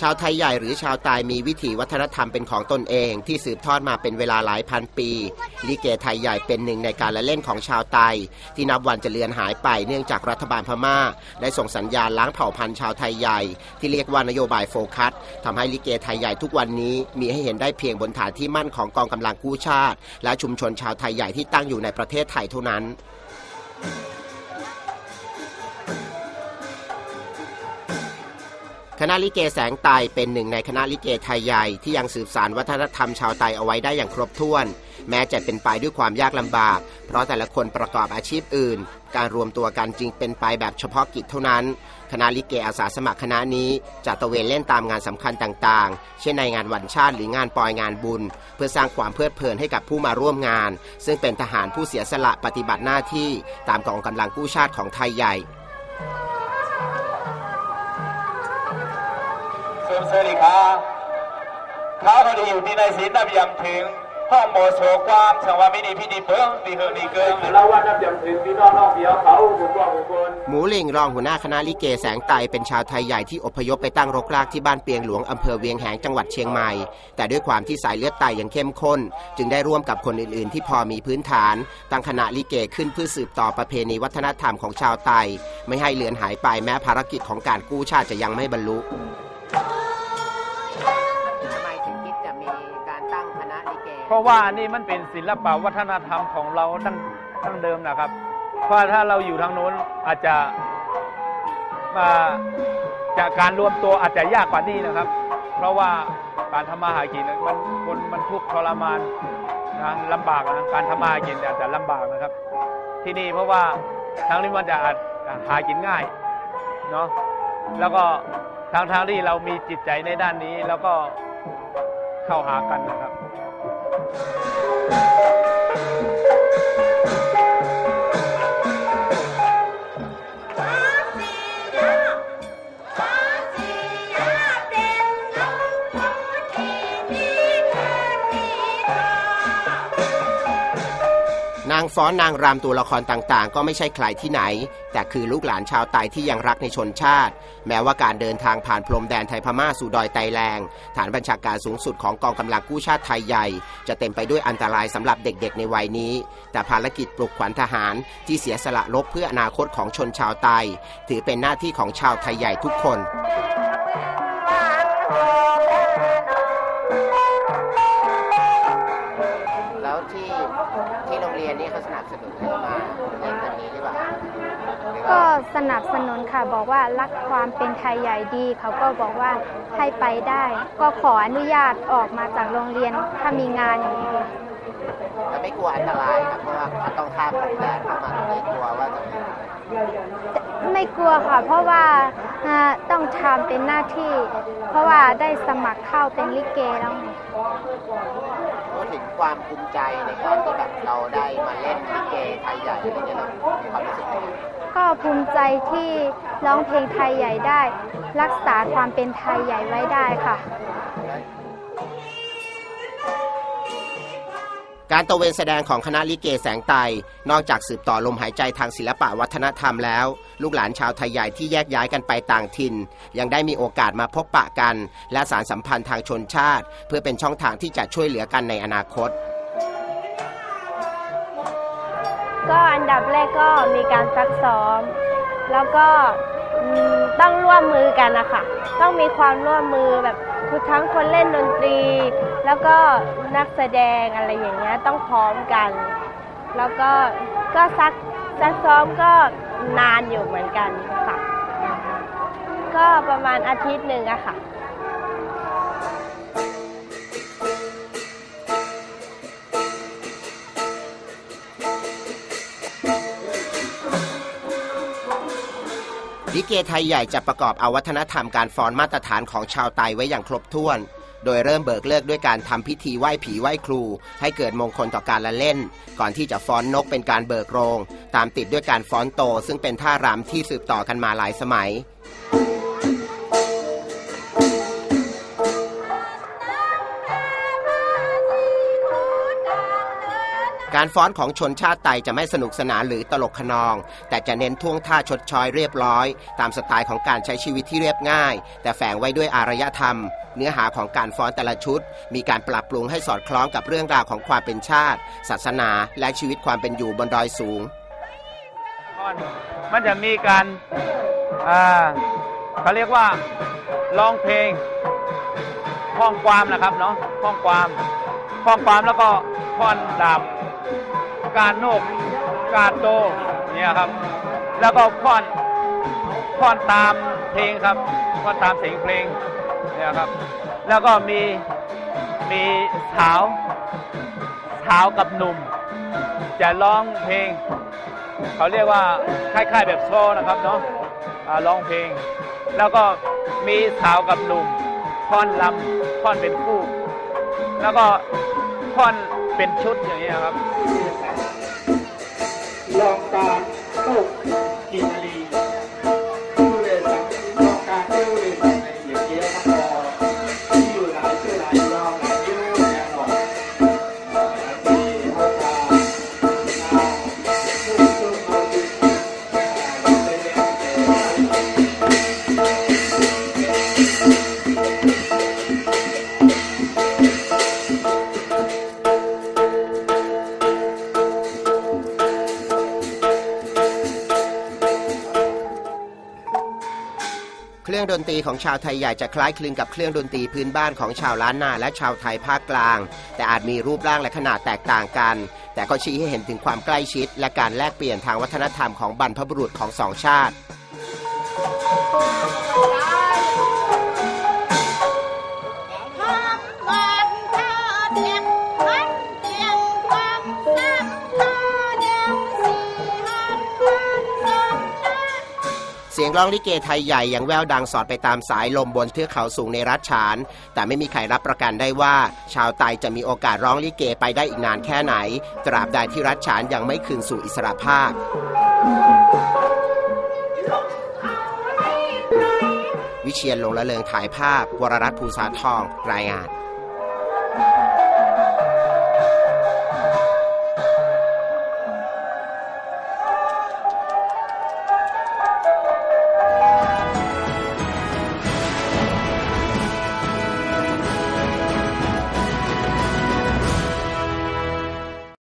ชาวไทยใหญ่หรือชาวตายมีวิถีวัฒนธรรมเป็นของตนเอง ที่สืบทอดมาเป็นเวลาหลายพันปี ลิเกไทยใหญ่เป็นหนึ่งในการละเล่นของชาวไตที่นับวันจะเลือนหายไปเนื่องจากรัฐบาลพม่า ได้ส่งสัญญาณล้างเผ่าพันธุ์ชาวไทยใหญ่ ที่เรียกว่านโยบายโฟกัสทำให้ลิเกไทยใหญ่ทุกวันนี้มีให้เห็นได้เพียงบนฐานที่มั่นของกองกำลังกู้ชาติ และชุมชนชาวไทยใหญ่ที่ตั้งอยู่ในประเทศไทยเท่านั้นค ณะลิเกแสงไตเป็นหนึ่งในคณะลิเกไทยใหญ่ที่ยังสืบสานวัฒนธรรมชาวไตเอาไว้ได้อย่างครบถ้วน แม้จะเป็นไปด้วยความยากลำบาก เพราะแต่ละคนประกอบอาชีพอื่น การรวมตัวกันจึงเป็นไปแบบเฉพาะกิจเท่านั้น คณะลิเกอาสาสมัครคณะนี้จะตะเวนเล่นตามงานสำคัญต่างๆ เช่นในงานวันชาติหรืองานปอยงานบุญ เพื่อสร้างความเพลิดเพลินให้กับผู้มาร่วมงาน ซึ่งเป็นทหารผู้เสียสละปฏิบัติหน้าที่ตามกองกำลังกู้ชาติของไทยใหญ่ สวัสดีครับข้าพอดีอยู่ที่ในศีลนับยำถึงห้องโมโสความสังวามินีพิธีเพิ่งดีเฮดีเกิงเราว่านับยำถึงพี่น้องน้องเดียวเขาบุกบุกคนหมูลิงรองหัวหน้าคณะลิเกแสงไตเป็นชาวไทยใหญ่ที่อพยพไปตั้งรกรากที่บ้านเปียงหลวงอำเภอเวียงแหงจังหวัดเชียงใหม่ แต่ด้วยความที่สายเลือดไตยังเข้มข้น จึงได้ร่วมกับคนอื่น ๆ ที่พอมีพื้นฐาน ตั้งคณะลิเกขึ้นเพื่อสืบต่อประเพณีวัฒนธรรมของชาวไตไม่ให้เลือนหายไปแม้ภารกิจของการกู้ชาติจะยังไม่บรรลุ เพราะว่านี่มันเป็นศิลปวัฒนธรรมของเราตั้งตั้งเดิมนะครับ เพราะถ้าเราอยู่ทางโน้นอาจจะมาจากการรวมตัวอาจจะยากกว่านี้นะครับ เพราะว่าการทำมาหากินมันคนมันทุกข์ทรมานนะลำบากนะการทำมาหากินอาจจะลำบากนะครับ ที่นี่เพราะว่าทางนี้มันจะอาจหากินง่ายเนาะแล้วก็ทางทางที่เรามีจิตใจในด้านนี้แล้วก็เข้าหากันนะครับ Thank you. ฟ้อนนางรำตัวละครต่างๆ ก็ไม่ใช่ใครที่ไหน แต่คือลูกหลานชาวไตที่ยังรักในชนชาติ แม้ว่าการเดินทางผ่านพรมแดนไทยพม่าสู่ดอยไตแรง ฐานบัญชาการสูงสุดของกองกำลังกู้ชาติไทยใหญ่ จะเต็มไปด้วยอันตรายสำหรับเด็กๆในวัยนี้ แต่ภารกิจปลุกขวัญทหารที่เสียสละลบเพื่ออนาคตของชนชาวไต ถือเป็นหน้าที่ของชาวไทยใหญ่ทุกคน ก็สนับสนุนค่ะบอกว่ารักความเป็นไทยใหญ่ดีเขาก็บอกว่าให้ไปได้ ก็ขออนุญาตออกมาจากโรงเรียนถ้ามีงานอย่างนี้จะไม่กลัวอันตรายครับเพราะว่าต้องข้ามพรมแดนเข้ามาไม่กลัวว่าจะไม่กลัวค่ะ เพราะว่าต้อง ทำเป็นหน้าที่ เพราะว่าได้สมัครเข้าเป็นลิเกแล้วพูดถึงความภูมิใจในการที่แบบเราได้มาเล่นลิเกไทยใหญ่อะไรเงี้ยเรามีความรู้สึกยังไงก็ภูมิใจที่ร้องเพลงไทยใหญ่ได้ รักษาความเป็นไทยใหญ่ไว้ได้ค่ะ การตะเวนแสดงของคณะลิเกแสงไต นอกจากสืบต่อลมหายใจทางศิลปะวัฒนธรรมแล้ว ลูกหลานชาวไทยใหญ่ที่แยกย้ายกันไปต่างถิ่น ยังได้มีโอกาสมาพบปะกัน และสารสัมพันธ์ทางชนชาติ เพื่อเป็นช่องทางที่จะช่วยเหลือกันในอนาคต ก็อันดับแรกก็มีการซักซ้อม แล้วก็ต้องร่วมมือกันนะคะต้องมีความร่วมมือแบบทุกทั้งคนเล่นดนตรี แล้วก็นักแสดงอะไรอย่างเงี้ยต้องพร้อมกัน แล้วก็ก็ซักซักซ้อมก็นานอยู่เหมือนกันค่ะ ก็ประมาณอาทิตย์หนึ่งอะค่ะ ลิเกไทยใหญ่จะประกอบเอาวัฒนธรรมการฟ้อนมาตรฐานของชาวไตไว้อย่างครบถ้วน โดยเริ่มเบิกเลิกด้วยการทำพิธีไหว้ผีไหว้ครู ให้เกิดมงคลต่อการละเล่น ก่อนที่จะฟ้อนนกเป็นการเบิกโรง ตามติดด้วยการฟ้อนโต ซึ่งเป็นท่ารำที่สืบต่อกันมาหลายสมัย การฟ้อนของชนชาติไตจะไม่สนุกสนานหรือตลกขนอง แต่จะเน้นท่วงท่าชดชอยเรียบร้อย ตามสไตล์ของการใช้ชีวิตที่เรียบง่าย แต่แฝงไว้ด้วยอารยธรรม เนื้อหาของการฟ้อนแต่ละชุด มีการปรับปรุงให้สอดคล้องกับเรื่องราวของความเป็นชาติ ศาสนา และชีวิตความเป็นอยู่บนดอยสูง มันจะมีการเขาเรียกว่าร้องเพลงห้องความนะครับเนาะห้องความห้องความแล้วก็ท่อนดาบ การโนก การโตเนี่ยครับ แล้วก็ท่อนท่อนตามเพลงครับท่อนตามเสียงเพลงเนี่ยครับ แล้วก็มีมีสาวสาวกับหนุ่ม จะร้องเพลง เขาเรียกว่าคล้ายๆแบบโซ่นะครับเนาะร้องเพลง แล้วก็มีสาวกับหนุ่มท่อนลำท่อนเป็นคู่ แล้วก็ท่อนเป็นชุดอย่างนี้ยครับ ลองตารตุก รีของชาวไทยใหญ่จะคล้ายคลึงกับเครื่องดนตรีพื้นบ้านของชาวล้านนาและชาวไทยภาคกลาง แต่อาจมีรูปร่างและขนาดแตกต่างกัน แต่ก็ชี้ให้เห็นถึงความใกล้ชิด และการแลกเปลี่ยนทางวัฒนธรรมของบรรพบุรุษของสองชาติ ยงร้องลิเกไทยใหญ่ยังแววดังสอดไปตามสายลมบนเทือกเขาสูงในรัฐฉาน แต่ไม่มีใครรับประกันได้ว่า ชาวไตจะมีโอกาสร้องลิเกไปได้อีกนานแค่ไหน ตราบใดที่รัฐฉานยังไม่คืนสู่อิสรภาพวิเชียนลงละเลงถ่ายภาพ วรรัตน์ภูสาทอง รายงาน